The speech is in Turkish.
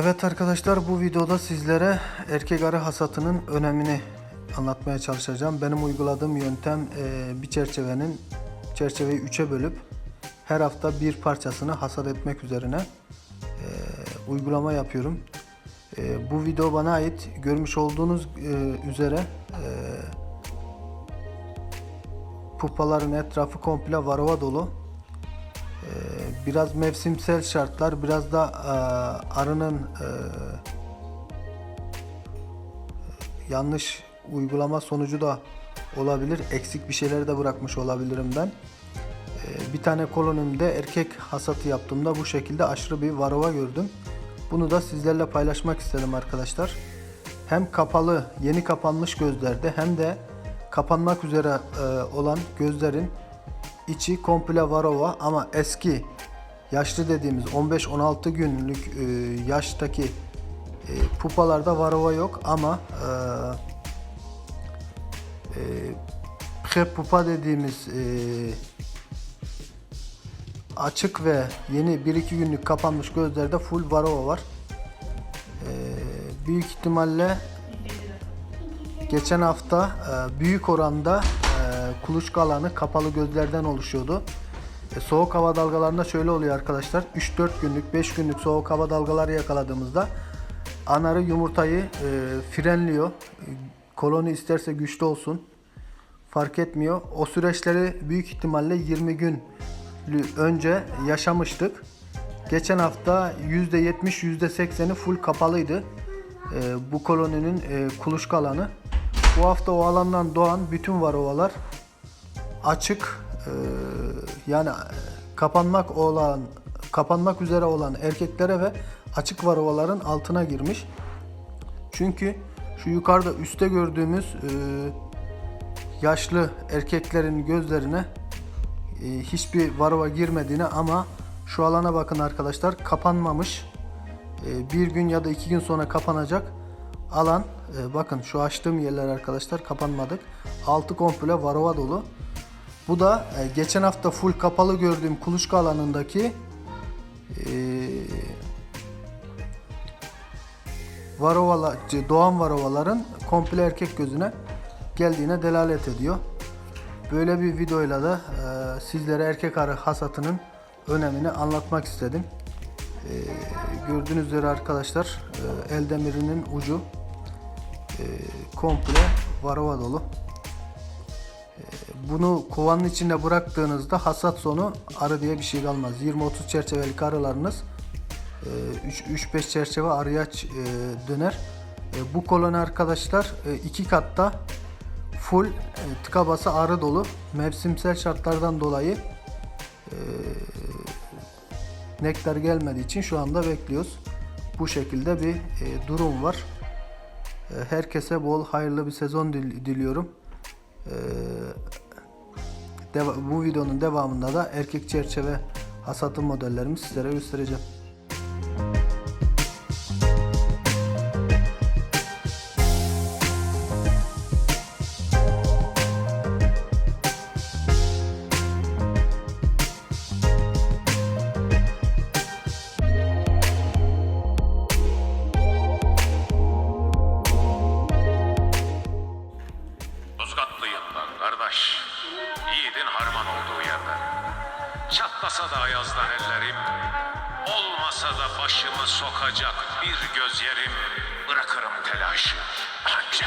Evet arkadaşlar bu videoda sizlere erkek arı hasatının önemini anlatmaya çalışacağım. Benim uyguladığım yöntem e, bir çerçevenin çerçeveyi üçe bölüp her hafta bir parçasını hasat etmek üzerine e, uygulama yapıyorum. E, bu video bana ait. Görmüş olduğunuz üzere pupaların etrafı komple varova dolu. Ee, biraz mevsimsel şartlar, biraz da e, arının e, yanlış uygulama sonucu da olabilir. Eksik bir şeyler de bırakmış olabilirim ben. Ee, bir tane kolonimde erkek hasatı yaptığımda bu şekilde aşırı bir varova gördüm. Bunu da sizlerle paylaşmak istedim arkadaşlar. Hem kapalı, yeni kapanmış gözlerde hem de kapanmak üzere e, olan gözlerin içi komple varova ama eski yaşlı dediğimiz 15-16 günlük e, yaştaki e, pupalarda varova yok ama e, e, prep pupa dediğimiz e, açık ve yeni 1-2 günlük kapanmış gözlerde full varova var. E, büyük ihtimalle geçen hafta e, büyük oranda kuluçka alanı kapalı gözlerden oluşuyordu. E, soğuk hava dalgalarında şöyle oluyor arkadaşlar. 3-4 günlük, 5 günlük soğuk hava dalgaları yakaladığımızda anarı yumurtayı e, frenliyor. E, koloni isterse güçlü olsun. Fark etmiyor. O süreçleri büyük ihtimalle 20 gün önce yaşamıştık. Geçen hafta %70 %80'i full kapalıydı. E, bu koloninin e, kuluçka alanı. Bu hafta o alandan doğan bütün varovalar açık e, yani kapanmak olan kapanmak üzere olan erkeklere ve açık varovaların altına girmiş. Çünkü şu yukarıda üstte gördüğümüz e, yaşlı erkeklerin gözlerine e, hiçbir varova girmediğine ama şu alana bakın arkadaşlar kapanmamış. Bir gün ya da iki gün sonra kapanacak alan e, bakın şu açtığım yerler arkadaşlar kapanmadık. Altı komple varova dolu. Bu da e, geçen hafta full kapalı gördüğüm kuluçka alanındaki e, varovalar, doğan varovaların komple erkek gözüne geldiğine delalet ediyor. Böyle bir videoyla da e, sizlere erkek arı hasatının önemini anlatmak istedim. E, gördüğünüz üzere arkadaşlar e, el demirinin ucu e, komple varova dolu. E, bunu kovanın içinde bıraktığınızda hasat sonu arı diye bir şey kalmaz. 20-30 çerçevelik arılarınız e, 3-5 çerçeve arıya ç- e, döner. E, bu koloni arkadaşlar e, iki katta full e, tıka basa arı dolu. Mevsimsel şartlardan dolayı e, nektar gelmediği için şu anda bekliyoruz. Bu şekilde bir e, durum var. Herkese bol hayırlı bir sezon dil- diliyorum. E, deva- bu videonun devamında da erkek çerçeve hasatı modellerimi sizlere göstereceğim. Yozgatlıyım ben kardeş. Yiğidin harman olduğu yerden. Çatlasa da ayazdan ellerim. Olmasa da başımı sokacak bir göz yerim. Bırakırım telaşı. Önce